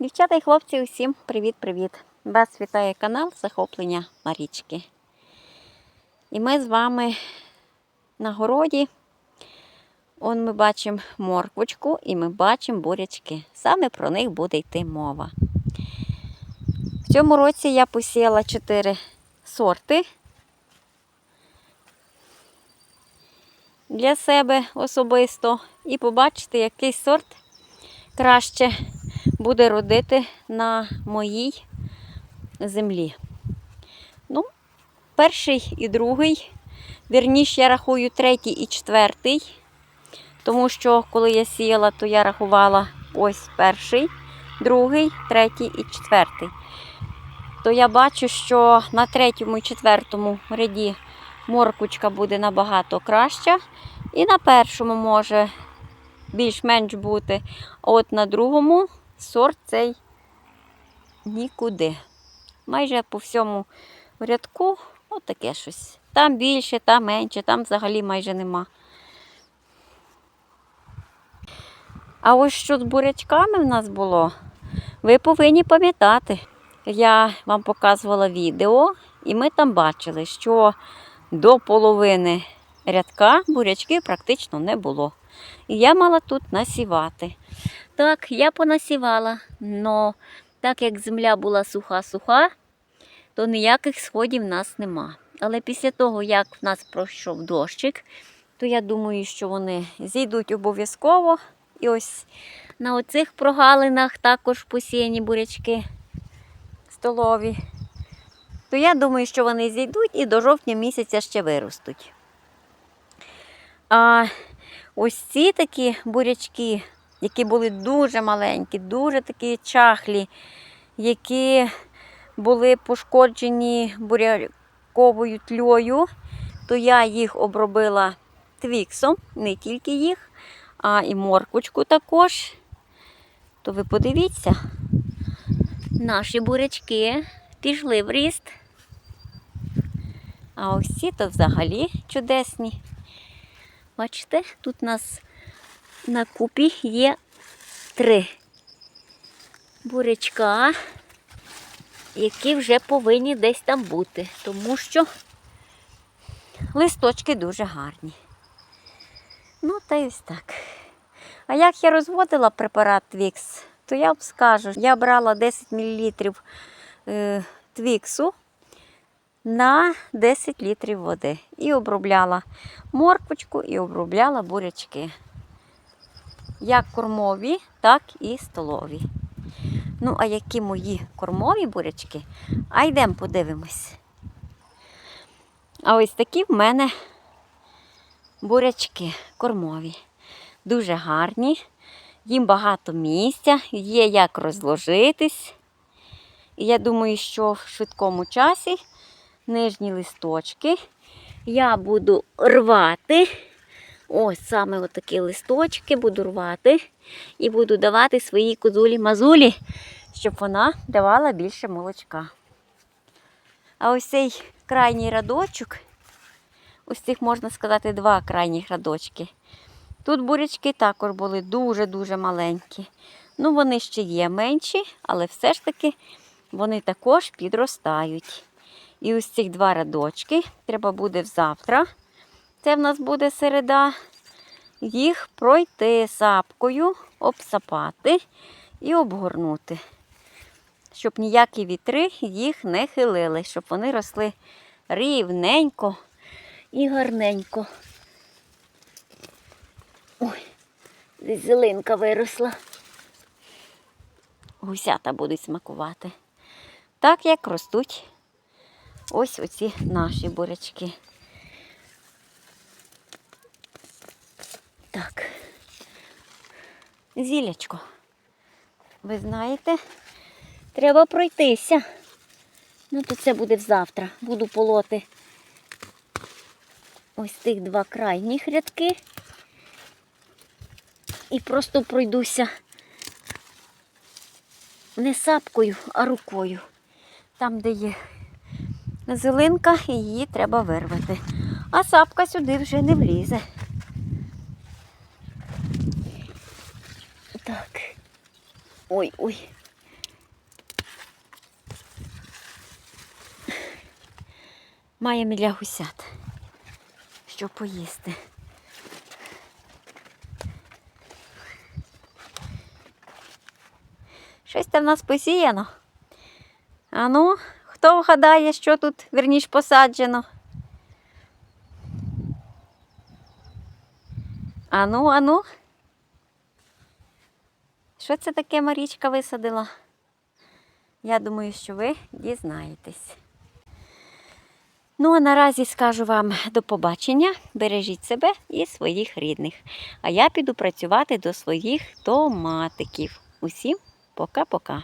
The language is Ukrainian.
Дівчата і хлопці, усім привіт-привіт! Вас вітає канал Захоплення Марічки. І ми з вами на городі. Он ми бачимо морквочку і ми бачимо бурячки. Саме про них буде йти мова. В цьому році я посіяла 4 сорти для себе особисто. І побачите, який сорт краще буде родити на моїй землі. Ну, перший і другий, вірніше, я рахую третій і четвертий, тому що коли я сіяла, то я рахувала ось перший, другий, третій і четвертий. То я бачу, що на третьому і четвертому ряді моркучка буде набагато краща. І на першому може більш-менш бути. От на другому сорт цей нікуди. Майже по всьому рядку от таке щось. Там більше, там менше, там взагалі майже нема. А ось що з бурячками в нас було, ви повинні пам'ятати. Я вам показувала відео, і ми там бачили, що до половини рядка бурячки практично не було. І я мала тут насівати. Так, я понасівала, але так як земля була суха-суха, то ніяких сходів в нас нема. Але після того, як в нас пройшов дощик, то я думаю, що вони зійдуть обов'язково. І ось на оцих прогалинах також посіяні бурячки столові. То я думаю, що вони зійдуть і до жовтня місяця ще виростуть. А ось ці такі бурячки, які були дуже маленькі, дуже такі чахлі, які були пошкоджені буряковою тльою, то я їх обробила твіксом, не тільки їх, а і морквочку також. То ви подивіться, наші бурячки пішли в ріст. А ось ці то взагалі чудесні. Бачите, тут у нас на купі є три бурячка, які вже повинні десь там бути, тому що листочки дуже гарні. Ну, та й ось так. А як я розводила препарат Твікс, то я вам скажу, я брала 10 мл е, твіксу на 10 літрів води. І обробляла морквочку і обробляла бурячки. Як кормові, так і столові. Ну, а які мої кормові бурячки? А йдемо подивимось. А ось такі в мене бурячки кормові. Дуже гарні, їм багато місця, є як розложитись. І я думаю, що в швидкому часі нижні листочки я буду рвати. Ось саме отакі листочки буду рвати і буду давати своїй козулі-мазулі, щоб вона давала більше молочка. А ось цей крайній радочок, ось цих, можна сказати, два крайніх радочки. Тут бурячки також були дуже-дуже маленькі. Ну, вони ще є менші, але все ж таки вони також підростають. І ось цих два радочки треба буде завтра. Це в нас буде середа. Їх пройти сапкою, обсапати і обгорнути, щоб ніякі вітри їх не хилили, щоб вони росли рівненько і гарненько. Ой, десь зеленка виросла. Гусята будуть смакувати. Так як ростуть ось оці наші бурячки. Так, зілячко. Ви знаєте, треба пройтися. Ну, то це буде завтра. Буду полоти ось тих два крайніх рядки. І просто пройдуся не сапкою, а рукою. Там, де є зелинка, її треба вирвати. А сапка сюди вже не влізе. Ой, ой. Маємо для гусят, що поїсти. Щось там в нас посіяно. А ну, хто вгадає, що тут верніш посаджено? Ану, ану. Що це таке Марічка висадила? Я думаю, що ви дізнаєтесь. Ну, а наразі скажу вам до побачення. Бережіть себе і своїх рідних. А я піду працювати до своїх томатиків. Усім пока-пока.